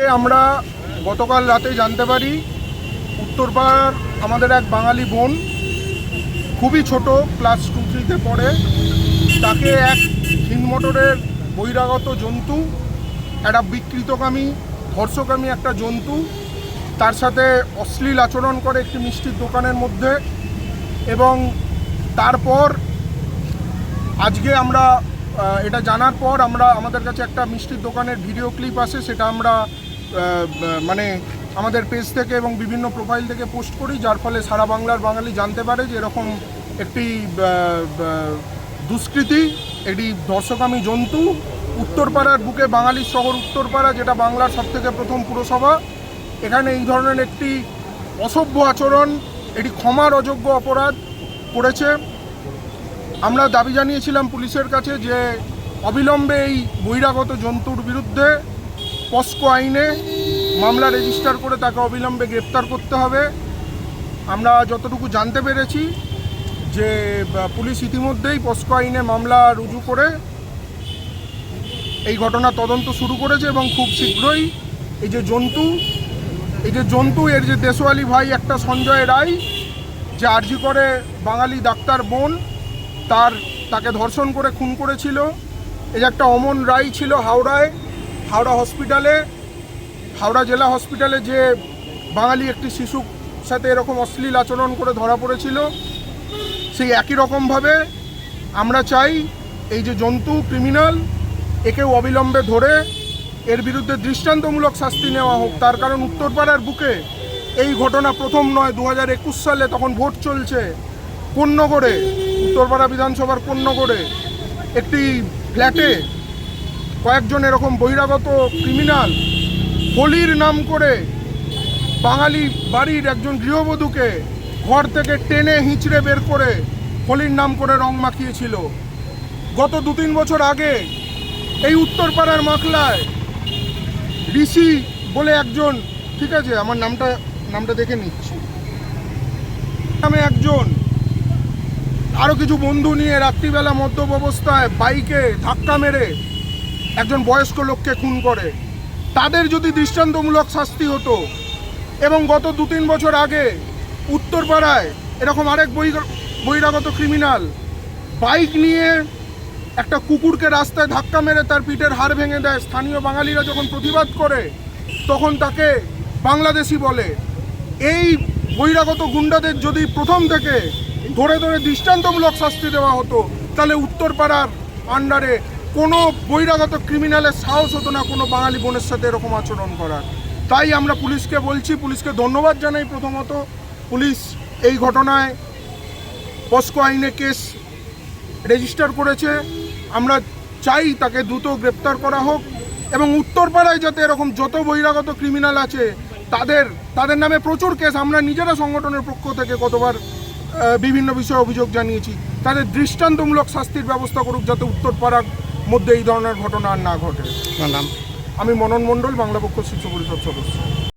আজকে আমরা গতকাল রাতে জানতে পারি উত্তরপাড়ার আমাদের এক বাঙালি বোন খুবই ছোট ক্লাস টু থ্রিতে পড়ে। তাকে এক হিনমোটরের বহিরাগত জন্তু, একটা বিকৃতকামী, ধর্ষকামী একটা জন্তু, তার সাথে অশ্লীল আচরণ করে একটি মিষ্টির দোকানের মধ্যে এবং তারপর আজকে আমরা এটা জানার পর আমরা, আমাদের কাছে একটা মিষ্টির দোকানের ভিডিও ক্লিপ আসে, সেটা আমরা মানে আমাদের পেজ থেকে এবং বিভিন্ন প্রোফাইল থেকে পোস্ট করি, যার ফলে সারা বাংলার বাঙালি জানতে পারে যে এরকম একটি দুষ্কৃতি, এটি দর্শকামী জন্তু, উত্তরপাড়ার বুকে বাঙালির শহর উত্তরপাড়া, যেটা বাংলার সবথেকে প্রথম পুরসভা। এখানে এই ধরনের একটি অসভ্য আচরণ, এটি ক্ষমার অযোগ্য অপরাধ করেছে। আমরা দাবি জানিয়েছিলাম পুলিশের কাছে যে অবিলম্বে এই বহিরাগত জন্তুর বিরুদ্ধে পস্কো আইনে মামলা রেজিস্টার করে তাকে অবিলম্বে গ্রেপ্তার করতে হবে। আমরা যতটুকু জানতে পেরেছি যে পুলিশ ইতিমধ্যেই পস্কো আইনে মামলা রুজু করে এই ঘটনা তদন্ত শুরু করেছে এবং খুব শীঘ্রই এই যে জন্তু, এই যে জন্তু, এর যে দেশওয়ালি ভাই একটা সঞ্জয় রায়, যে আর্জি করে বাঙালি ডাক্তার বোন, তার, তাকে ধর্ষণ করে খুন করেছিল। এই যে একটা অমন রায় ছিল হাওড়ায় হাওড়া হসপিটালে, হাওড়া জেলা হসপিটালে যে বাঙালি একটি শিশুর সাথে এরকম অশ্লীল আচরণ করে ধরা পড়েছিল, সেই একই রকমভাবে আমরা চাই এই যে জন্তু ক্রিমিনাল একেও অবিলম্বে ধরে এর বিরুদ্ধে দৃষ্টান্তমূলক শাস্তি নেওয়া হোক। তার কারণ উত্তরপাড়ার বুকে এই ঘটনা প্রথম নয় দু হাজার একুশ সালে তখন ভোট চলছে কোন্নগরে উত্তরপাড়া বিধানসভার কোন্নগরে একটি ফ্ল্যাটে কয়েকজন এরকম বহিরাগত ক্রিমিনাল হোলির নাম করে বাঙালি বাড়ির একজন গৃহবধূকে ঘর থেকে টেনে হিঁচড়ে বের করে হোলির নাম করে রং মাখিয়েছিল। গত দু তিন বছর আগে এই উত্তরপাড়ার মাখলায় ঋষি বলে একজন, ঠিক আছে, আমার নামটা নামটা দেখে নিচ্ছি। নামে একজন আরও কিছু বন্ধু নিয়ে রাত্রিবেলা মদ্যপ অবস্থায় বাইকে ধাক্কা মেরে একজন বয়স্ক লোককে খুন করে। তাদের যদি দৃষ্টান্তমূলক শাস্তি হতো এবং গত দু তিন বছর আগে উত্তরপাড়ায় এরকম আরেক বহি- বহিরাগত ক্রিমিনাল বাইক নিয়ে একটা কুকুরকে রাস্তায় ধাক্কা মেরে তার পিঠের হাড় ভেঙে দেয়, স্থানীয় বাঙালিরা যখন প্রতিবাদ করে, তখন তাকে বাংলাদেশি বলে। এই বহিরাগত গুন্ডাদের যদি প্রথম থেকে ধরে ধরে দৃষ্টান্তমূলক শাস্তি দেওয়া হতো, তাহলে উত্তরপাড়ার আন্ডারে কোনো বহিরাগত ক্রিমিনালের সাহস হতো না কোনো বাঙালি বোনের সাথে এরকম আচরণ করার। তাই আমরা পুলিশকে বলছি, পুলিশকে ধন্যবাদ জানাই প্রথমত। পুলিশ এই ঘটনায় পস্কো আইনে কেস রেজিস্টার করেছে। আমরা চাই তাকে দ্রুত গ্রেপ্তার করা হোক এবং উত্তরপাড়ায় যাতে এরকম যত বহিরাগত ক্রিমিনাল আছে, তাদের তাদের নামে প্রচুর কেস আমরা নিজেরা সংগঠনের পক্ষ থেকে কতবার বিভিন্ন বিষয়ে অভিযোগ জানিয়েছি। তাদের দৃষ্টান্তমূলক শাস্তির ব্যবস্থা করুক যাতে উত্তরপাড়ার মধ্যে এই ধরনের ঘটনা আর না ঘটে। নাম আমি মনন মণ্ডল বাংলা পক্ষ শিশু পরিষদ সদস্য।